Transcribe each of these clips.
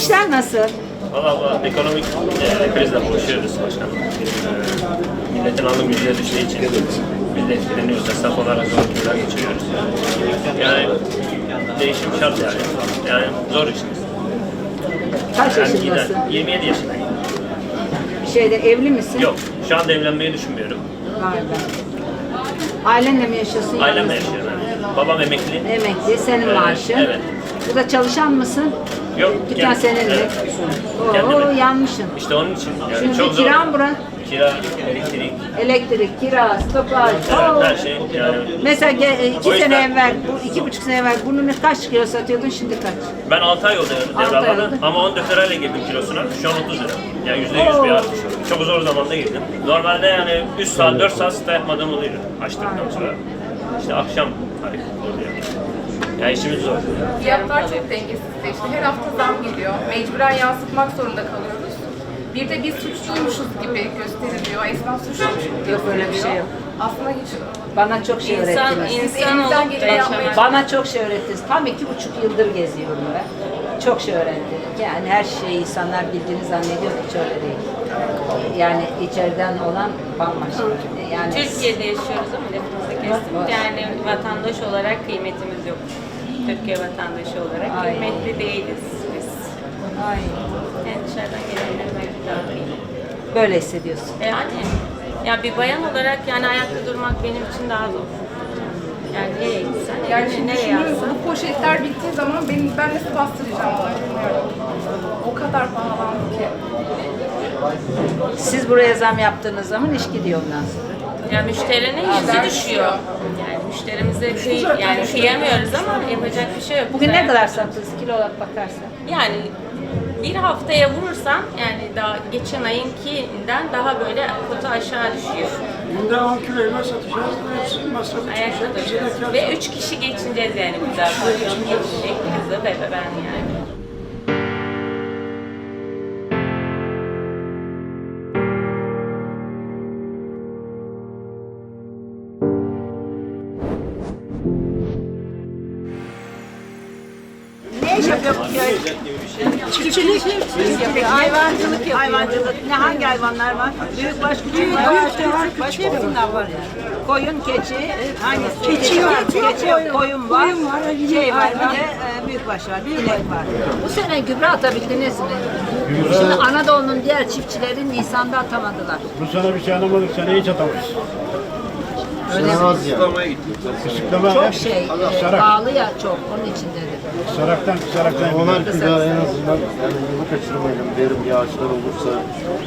İşler nasıl? Valla ekonomik e, krizle boğuşuyoruz başkanım. E, milletin alım gücüne düştüğü için biz de etkileniyoruz. Esnaf olarak zor günler geçiriyoruz. Yani değişim şart yani. Yani zor işimiz. Kaç Yani yaşındasın? gider. 27 yaşındayım. Şeyde evli misin? Yok, şu anda evlenmeyi düşünmüyorum. Vay be. Ailenle mi yaşıyorsun? Ailemle yaşıyorum. yani. Babam emekli. Emekli, senin maaşın. evet. Bu da çalışan mısın? Yok, kendim- senin mi? evet. Oo, Kendim- yanmışsın. İşte onun için. Yani Şimdi çok zor. kiran bura. Kira, elektrik, Elektrik, kira, stopaj. oo. her şey yani. Mesela ge- iki O yüzden- sene evvel, bu iki buçuk sene evvel bunu kaç kilo satıyordun şimdi kaç? Ben 6 ay oldu Altı ay oldu. ama 14 lirayla girdim kilosuna. Şu an 30 lira. Yani %100 bir artış. Çok zor zamanda girdim. Normalde yani 3 saat 4 saat site yapmadığım oluyor açtıktan sonra. İşte akşam hareket oluyor. Yani işimiz zor. Fiyatlar çok dengesizleşti. Her hafta zam geliyor. Mecburen yansıtmak zorunda kalıyoruz. Bir de biz suçluymuşuz gibi gösteriliyor. Esnaf suçluymuş gibi Yok, öyle bir şey yok. Aslında hiç Bana çok şey İnsan, öğrettiniz. insan elimizden olup da geleni yapmaya yaşamak. Bana çok şey öğrettiniz. Tam iki buçuk yıldır geziyorum ben. Çok şey öğrendim. Yani her şeyi insanlar bildiğini zannediyor hiç öyle değil. Yani içeriden olan bambaşka. Yani Türkiye'de yaşıyoruz ama lafınızı kestim. Yani vatandaş olarak kıymetimiz yok. Türkiye vatandaşı olarak Aynen. kıymetli değiliz biz. Ay, Yani dışarıdan gelenler belki daha kıymetli. böyle hissediyorsun. Yani ya bir bayan olarak yani ayakta durmak benim için daha zor. Yani nereye gitsen, yani şimdi nereye düşünüyorum yazsan. bu poşetler bittiği zaman benim, ben nasıl bastıracağım bunu bilmiyorum. O kadar pahalandı ki. Siz buraya zam yaptığınız zaman iş gidiyor ondan sonra. Yani müşterinin yüzü düşüyor. Yani müşterimize kıy, yani kıyamıyoruz ama yapacak bir şey yok. Bugün ne kadar sattınız kilo olarak bakarsan? Yani bir haftaya vurursam yani daha geçen ayınkinden daha böyle kutu aşağı düşüyor. Günde 10 kiloyla satacağız. Hepsinin masrafı Ayakta çıkacak. Duracağız. Ve üç kişi geçineceğiz yani pavyon geçecek kızı ve ben yani. Yapıyor? Çiftçilik. Çiftçilik, hayvancılık yapıyor. Ne hangi hayvanlar var? Büyükbaş, küçükbaş. Başka hepsinden var. Koyun, keçi, hangisi? Keçi yok. Keçi yok, koyun var. Var, şey var, bir de büyükbaş var, inek var. Bu sene gübre atabildiniz mi? Şimdi Anadolu'nun diğer çiftçileri Nisan'da atamadılar. Bu sene bir şey anlamadık, sene hiç atamayız. Öyle mi? Kısıklama Çok şey, e, pahalı ya çok, onun için dedim. Saraktan, saraktan. Onlar gıda en azından yani yılı kaçırmayalım. Derim yağışlar olursa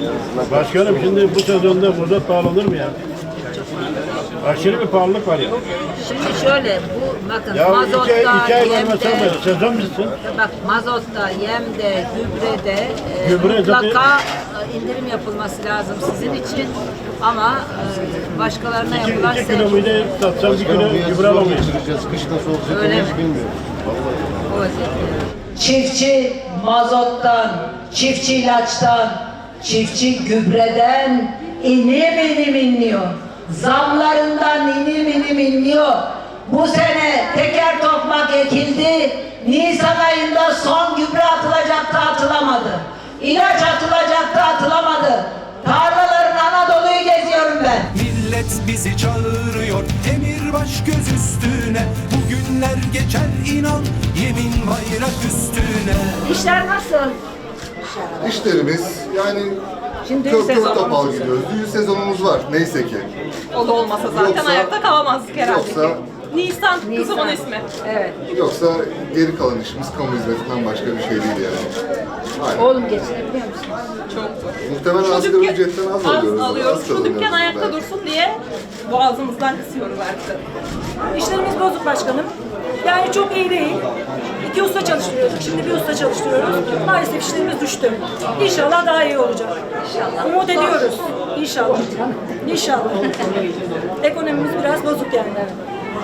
en azından Başkanım şimdi bu sezonda burada pahalanır mı ya? Aşırı bir pahalılık var ya. Şimdi şöyle, bu bakın Ya mazotta, iki, ay- iki ay yemde, mesela böyle. Sezon. Bak mazotta, yemde, gübrede e, Gübre mutlaka e, indirim yapılması lazım sizin için. Ama e, başkalarına İki, yapılan iki kilo mide satsam bir kilo gübre alamayız. Kış nasıl olacak Öyle onu mi? hiç bilmiyorum. Vallahi. o vaziyette. Çiftçi mazottan, çiftçi ilaçtan, çiftçi gübreden inim inim inliyor. Zamlarından inim inim inliyor. Bu sene teker tokmak ekildi. Nisan ayında son gübre atılacaktı atılamadı. İlaç atılacaktı atılamadı. Tarlaların Anadolu'yu geziyorum ben. Millet bizi çağırıyor Emir baş göz üstüne Bugünler geçer inan Yemin bayrak üstüne İşler nasıl? İşlerimiz yani Şimdi düğün çok çok sezonumuz gidiyoruz. Düğün sezonumuz var neyse ki. O da olmasa zaten Yoksa- ayakta kalamazdık herhalde Yoksa. Nisan, Nisan. kızımın ismi. Evet. yoksa geri kalan işimiz kamu hizmetinden başka bir şey değil yani. Aynen. Oğlum geçinebiliyor musunuz? Muhtemelen asgari ücretten az, alıyoruz. alıyoruz. az Şu dükkan ayakta belki. dursun diye boğazımızdan kısıyoruz artık. İşlerimiz bozuk başkanım. Yani çok iyi değil. İki usta çalıştırıyorduk. Şimdi bir usta çalıştırıyoruz. Maalesef işlerimiz düştü. İnşallah daha iyi olacak. İnşallah. Umut ediyoruz. İnşallah. İnşallah. Ekonomimiz biraz bozuk yani.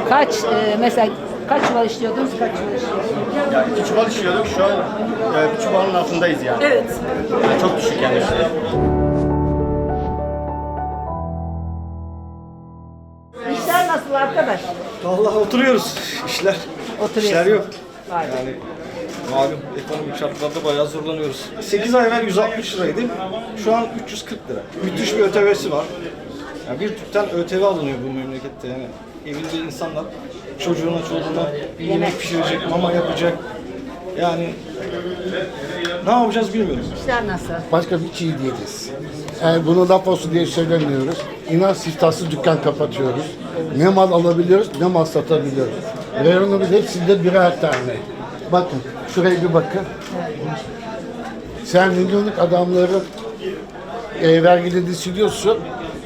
Kaç, e, mesela kaç çuval işliyordunuz, kaç çuval işliyordunuz? Ya iki çuval işliyorduk, şu an e, bir çuvalın altındayız yani. Evet. Yani çok düşük yani işte. İşler nasıl arkadaş? Vallahi oturuyoruz. İşler. Oturuyorsun. İşler yok. Var. Malum ekonomik şartlarda bayağı zorlanıyoruz. 8 ay evvel 160 liraydı. Şu an 340 lira. Müthiş bir ÖTV'si var. Yani bir tüpten ÖTV alınıyor bu memlekette yani. Evinde insanlar çocuğuna çocuğuna bir yemek pişirecek, mama yapacak. Yani ne yapacağız bilmiyoruz. İşler nasıl? Başka hiç iyi değiliz. Yani bunu laf olsun diye söylemiyoruz. İnan siftahsız dükkan kapatıyoruz. Ne mal alabiliyoruz ne mal satabiliyoruz. Reyonumuz hepsinde birer tane. Bakın şuraya bir bakın. Sen milyonluk adamların e, vergilerini siliyorsun.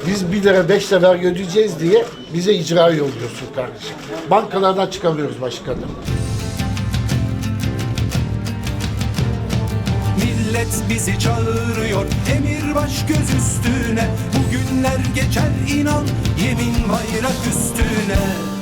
Biz 1 lira 5 lira vergi ödeyeceğiz diye bize icra yolluyorsun kardeşim. Bankalardan çıkamıyoruz başkanım. Millet bizi çağırıyor Emir baş göz üstüne Bugünler geçer inan Yemin bayrak üstüne